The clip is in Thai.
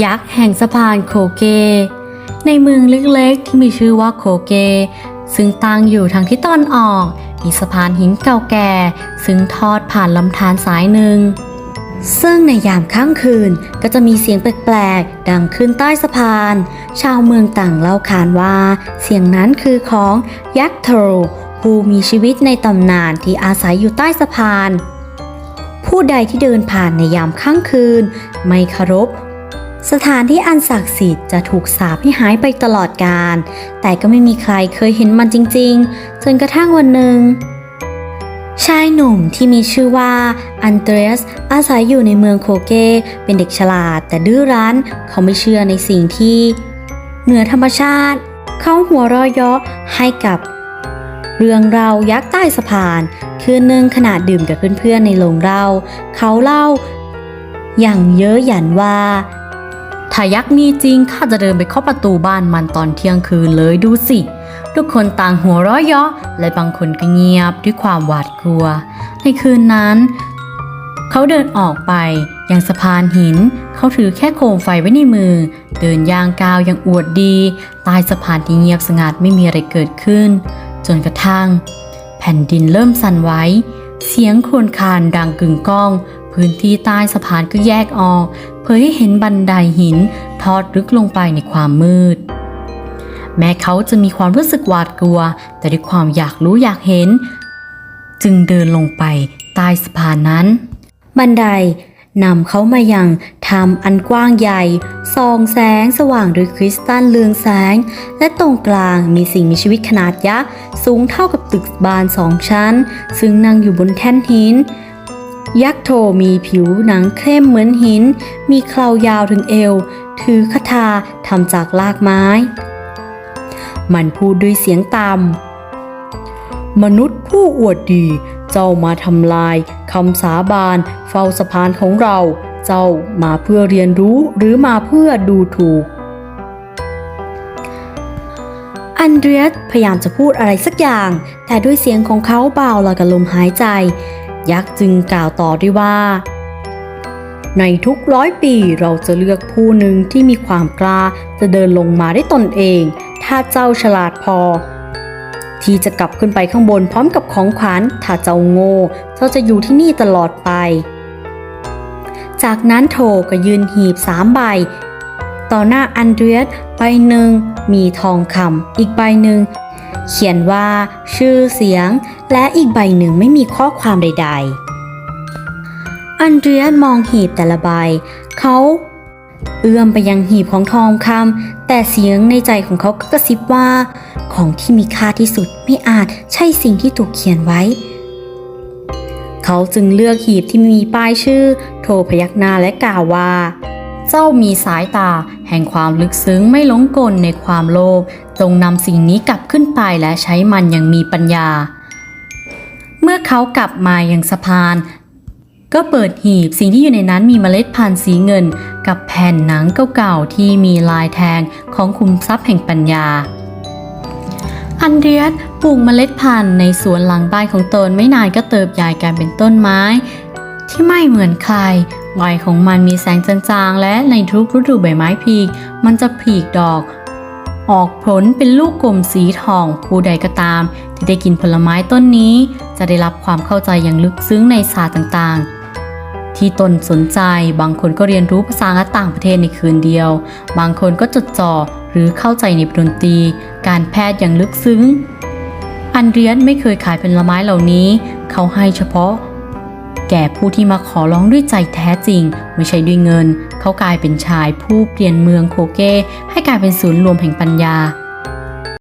ยักษ์แห่งสะพานโคเก ในเมืองเล็กๆที่มีชื่อว่าโคเก ซึ่งตั้งอยู่ทางทิศตะวันออก มีสะพานหินเก่าแก่ ซึ่งทอดผ่านลำธารสายหนึ่ง ซึ่งในยามค่ำคืนก็จะมีเสียงแปลกๆ ดังขึ้นใต้สะพาน ชาวเมืองต่างเล่าขานว่า เสียงนั้นคือของยักษ์โทรผู้มีชีวิตในตำนานที่อาศัยอยู่ใต้สะพาน ผู้ใดที่เดินผ่านในยามค่ำคืน ไม่เคารพ สถานที่อันศักดิ์สิทธิ์จะถูกสาปให้หายไปตลอดกาลแต่ก็ไม่มีใครเคยเห็นมันจริง ๆ จนกระทั่งวันหนึ่ง ชายหนุ่มที่มีชื่อว่าอันเดรสอาศัยอยู่ในเมืองโคเก เป็นเด็กฉลาดแต่ดื้อรั้น เขาไม่เชื่อในสิ่งที่ เหนือธรรมชาติ เขาหัวเร้อยเยาะให้กับ เรื่องเรายักษ์ใต้สะพาน คืนหนึ่งขณะดื่มกับเพื่อนๆในโรงเหล้าเขาเล่า อย่างเย้อหยันว่า ถ้ายักษ์มีจริงข้าจะเดินไปเคาะประตูบ้านมันตอนเที่ยงคืนเลยดูสิ ทุกคนต่างหัวเราะเยาะและบางคนก็เงียบด้วยความหวาดกลัว ในคืนนั้น เขาเดินออกไปยังสะพานหิน เขาถือแค่โคมไฟไว้ในมือ เดินย่างกาวอย่างอวดดีใต้สะพานที่เงียบสงัดไม่มีอะไรเกิดขึ้น จนกระทั่ง แผ่นดินเริ่มสั่นไหวเสียงโครวรครานดังกึ่งก้อง พื้นที่ใต้สะพานก็แยกออก เผยให้เห็นบันไดหินทอดลึกลงไปในความมืด แม้เขาจะมีความรู้สึกหวาดกลัว แต่ด้วยความอยากรู้อยากเห็น จึงเดินลงไปใต้สะพานนั้น บันไดนำเขามายังทำอันกว้างใหญ่ส่องแสงสว่างด้วยคริสตัลเรืองแสง และตรงกลางมีสิ่งมีชีวิตขนาดยักษ์สูงเท่ากับตึกบานสองชั้น ซึ่งนั่งอยู่บนแท่นหิน ยักษ์โทมีผิวหนังเข้มเหมือนหิน มีเครายาวถึงเอว ถือคาถาทำจากลากไม้ มันพูดด้วยเสียงต่ำมนุษย์ผู้อวดดี เจ้ามาทำลายคำสาบานเฝ้าสะพานของเรา เจ้ามาเพื่อเรียนรู้หรือมาเพื่อดูถูก อันเดรียสพยายามจะพูดอะไรสักอย่าง แต่ด้วยเสียงของเขาเบาลอยกับลมหายใจ ยักษ์จึงกล่าวต่อด้วยว่า ในทุกร้อยปีเราจะเลือกผู้หนึ่งที่มีความกล้าจะเดินลงมาได้ตนเอง ถ้าเจ้าฉลาดพอ ที่จะกลับขึ้นไปข้างบนพร้อมกับของขวัญถ้าเจ้าโง่เจ้าจะอยู่ที่นี่ตลอดไป จากนั้นโถก็ยืนหีบสามใบ ต่อหน้าอันเดรียสใบหนึ่งมีทองคำอีกใบหนึ่ง เขียนว่า ชื่อเสียง และอีกใบหนึ่งไม่มีข้อความใด ๆ อันเดรียสมองหีบแต่ละใบ เขาเอื้อมไปยังหีบของทองคำแต่เสียงในใจของเขาก็กระซิบว่า ของที่มีค่าที่สุดไม่อาจใช่สิ่งที่ถูกเขียนไว้ เขาจึงเลือกหีบที่มีป้ายชื่อ โทรพยักหน้าและกล่าวว่า เจ้ามีสายตา แห่งความลึกซึ้งไม่หลงกลในความโลภจงนำสิ่งนี้กลับขึ้นไปและใช้มันอย่างมีปัญญา เมื่อเขากลับมาอยังสะพาน ก็เปิดหีบสิ่งที่อยู่ในนั้นมีเมล็ดพันธุ์สีเงิน กับแผ่นหนังเก่าๆที่มีลายแทงของคุมทรัพย์แห่งปัญญา อันเดรียสปลูกเมล็ดพันธุ์ในสวนหลังบ้านของตนไม่นานก็เติบใหญ่กลายเป็นต้นไม้ ที่ไม่เหมือนใครใบของมันมีแสงจางๆ และในทุกฤดูใบไม้ผลิมันจะผลิดอก ออกผลเป็นลูกกลมสีทองผู้ใดก็ตาม ที่ได้กินผลไม้ต้นนี้ จะได้รับความเข้าใจอย่างลึกซึ้งในศาสตร์ต่างๆที่ตนสนใจบางคนก็เรียนรู้ภาษาต่างประเทศในคืนเดียว บางคนก็จดจ่อหรือเข้าใจในดนตรี การแพทย์อย่างลึกซึ้ง อันเดรียสไม่เคยขายผลไม้เหล่านี้ เขาให้เฉพาะ แก่ผู้ที่มาขอร้องด้วยใจแท้จริง ไม่ใช่ด้วยเงิน เขากลายเป็นชายผู้เปลี่ยนเมืองโคเก้ให้กลายเป็นศูนย์รวมแห่งปัญญา